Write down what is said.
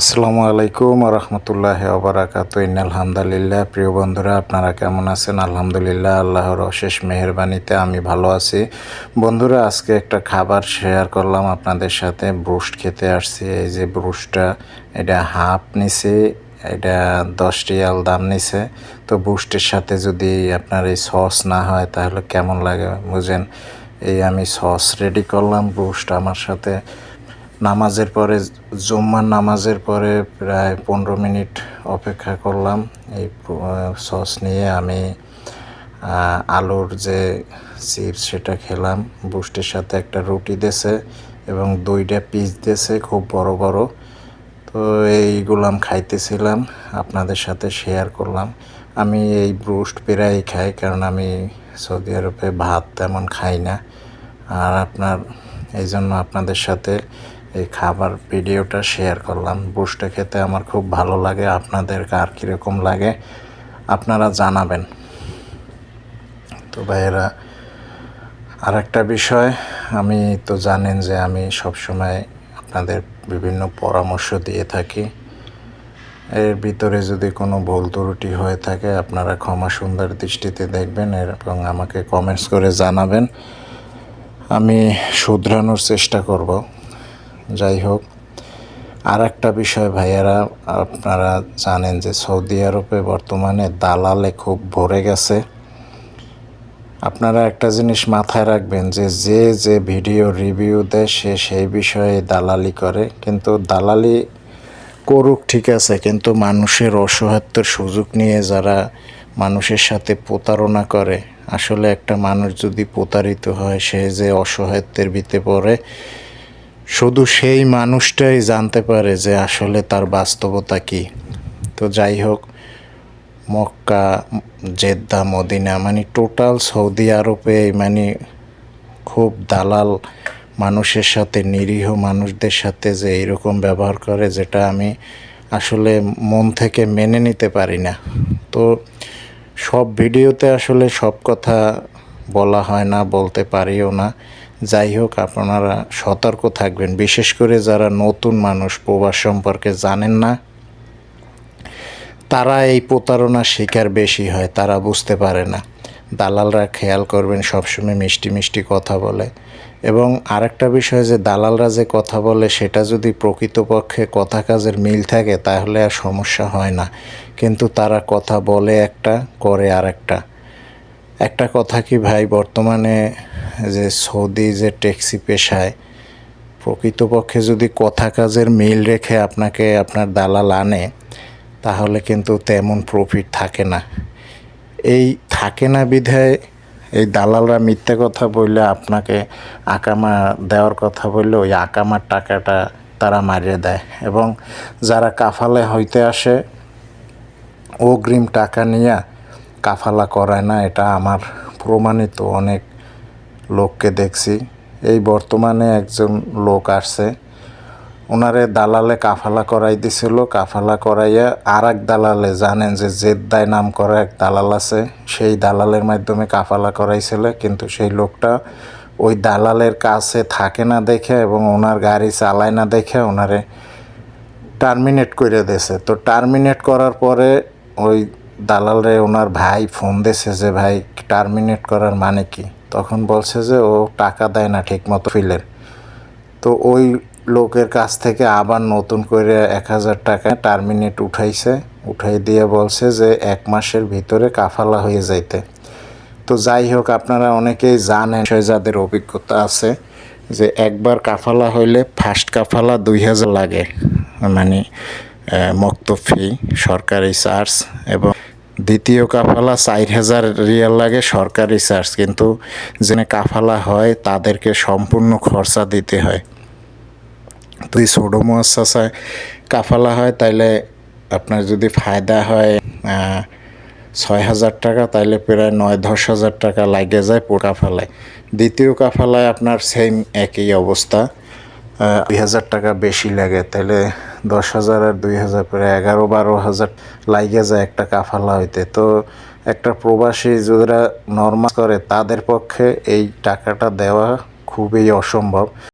আসসালামু আলাইকুম রহমতুল্লাহ ওবরাকাত। আলহামদুলিল্লাহ প্রিয় বন্ধুরা, আপনারা কেমন আছেন? আলহামদুলিল্লাহ, আল্লাহর অশেষ মেহরবানিতে আমি ভালো আছি। বন্ধুরা, আজকে একটা খাবার শেয়ার করলাম আপনাদের সাথে। ব্রুস্ট খেতে আসছি। এই যে ব্রুস্টটা, এটা হাফ নিছে, এটা দশ রিয়াল দাম নিছে। তো বুস্টের সাথে যদি আপনার এই সস না হয়, তাহলে কেমন লাগে বুঝেন? এই আমি সস রেডি করলাম বুস্ট আমার সাথে। নামাজের পরে, জুম্মার নামাজের পরে প্রায় পনেরো মিনিট অপেক্ষা করলাম। এই সস নিয়ে আমি আলুর যে চিপস সেটা খেলাম। বুস্টের সাথে একটা রুটি দেছে এবং দুইটা পিস দেছে খুব বড় বড়। তো এইগুলাম খাইতেছিলাম, আপনাদের সাথে শেয়ার করলাম। আমি এই ব্রুস্ট প্রায় খাই, কারণ আমি সৌদি আরবে ভাত তেমন খাই না। আর আপনার, এই জন্য আপনাদের সাথে এই খাবার ভিডিওটা শেয়ার করলাম। বুসটা খেতে আমার খুব ভালো লাগে। আপনাদের কার কীরকম লাগে আপনারা জানাবেন। তো ভাইয়েরা আর একটা বিষয়, আমি তো জানেন যে আমি সবসময় আপনাদের বিভিন্ন পরামর্শ দিয়ে থাকি। এর ভিতরে যদি কোনো ভুল ত্রুটি হয়ে থাকে, আপনারা ক্ষমা সুন্দর দৃষ্টিতে দেখবেন এবং আমাকে কমেন্টস করে জানাবেন। আমি শুধরানোর চেষ্টা করব। যাই হোক আর একটা বিষয় ভাইয়ারা, আপনারা জানেন যে সৌদি আরবে বর্তমানে দালালে খুব ভরে গেছে। আপনারা একটা জিনিস মাথায় রাখবেন যে যে যে ভিডিও রিভিউ দেয়, সে সেই বিষয়ে দালালি করে। কিন্তু দালালি করুক ঠিক আছে, কিন্তু মানুষের অসহায়ত্বের সুযোগ নিয়ে যারা মানুষের সাথে প্রতারণা করে, আসলে একটা মানুষ যদি প্রতারিত হয়, সে যে অসহায়ত্বের ভিতরে পড়ে শুধু সেই মানুষটাই জানতে পারে যে আসলে তার বাস্তবতা কী। তো যাই হোক, মক্কা, জেদ্দা, মদিনা মানে টোটাল সৌদি আরবে মানে খুব দালাল মানুষের সাথে, নিরীহ মানুষদের সাথে যে এইরকম ব্যবহার করে, যেটা আমি আসলে মন থেকে মেনে নিতে পারি না। তো সব ভিডিওতে আসলে সব কথা বলা হয় না, বলতে পারিও না। যাই হোক আপনারা সতর্ক থাকবেন। বিশেষ করে যারা নতুন মানুষ, প্রবাস সম্পর্কে জানেন না, তারা এই প্রতারণার শিকার বেশি হয়, তারা বুঝতে পারে না। দালালরা খেয়াল করবেন, সবসময় মিষ্টি মিষ্টি কথা বলে। এবং আরেকটা বিষয় যে, দালালরা যে কথা বলে, সেটা যদি প্রকৃতপক্ষে কথা কাজের মিল থাকে, তাহলে আর সমস্যা হয় না। কিন্তু তারা কথা বলে একটা, করে আরেকটা। একটা কথা কি ভাই, বর্তমানে যে সৌদি যে ট্যাক্সি পেশায়, প্রকৃতপক্ষে যদি কথা কাজের মিল রেখে আপনাকে আপনার দালাল আনে, তাহলে কিন্তু তেমন প্রফিট থাকে না। এই থাকে না বিধায় এই দালালরা মিথ্যে কথা বললে আপনাকে আকামা দেওয়ার কথা বললে ওই আকামার টাকাটা তারা মারিয়ে দেয়। এবং যারা কাফালে হইতে আসে, অগ্রিম টাকা নিয়ে কাফালা করায় না, এটা আমার প্রমাণিত, অনেক লোককে দেখছি। এই বর্তমানে একজন লোক আসছে ওনারে দালালে কাফালা করাই দিছিল, কাফালা করাইয়া আর এক দালালে, জানেন যে জেদ্দায় নাম করা এক দালাল আছে, সেই দালালের মাধ্যমে কাফালা করাইছিল, কিন্তু সেই লোকটা ওই দালালের কাছে থাকে না দেখে এবং ওনার গাড়ি চালায় না দেখে ওনারে টার্মিনেট করে দিয়েছে। তো টার্মিনেট করার পরে ওই দালালরে ওনার ভাই ফোন দিয়েছে যে, ভাই টার্মিনেট করার মানে কি? তখন বলছে যে, ও টাকা দেয় না ঠিক মতো ফিলের তো ওই লোকের কাছ থেকে আবার নতুন করে এক হাজার টাকা টার্মিনেট উঠাইছে। উঠাই দিয়ে বলছে যে, এক মাসের ভিতরে কাফালা হয়ে যাইতে। তো যাই হোক, আপনারা অনেকেই জানেন যাদের অভিজ্ঞতা আছে, যে একবার কাফালা হইলে ফার্স্ট কাফালা দুই হাজার লাগে। মানে মক্ত ফি সরকারি চার্জ এবং দ্বিতীয় কাফালা চার হাজার রিয়াল লাগে সরকারি চার্জ কিন্তু জেনে কাফালা হয়, তাদেরকে সম্পূর্ণ খরচা দিতে হয়। এই ছোটো মুয়াসাসায় কাফালা হয়, তাইলে আপনার যদি ফায়দা হয় ছয় হাজার টাকা, তাইলে প্রায় নয় দশ হাজার টাকা লাগে যায় পুরো কাফালায়। দ্বিতীয় কাফালায় আপনার সেম একই অবস্থা। দুই হাজার টাকা বেশি লাগে তাহলে দশ হাজার আর দুই হাজার প্রায় এগারো বারো হাজার লাগে যায় একটা কাফালা হইতে। তো একটা প্রবাসী যারা নর্মাল করে, তাদের পক্ষে এই টাকাটা দেওয়া খুবই অসম্ভব।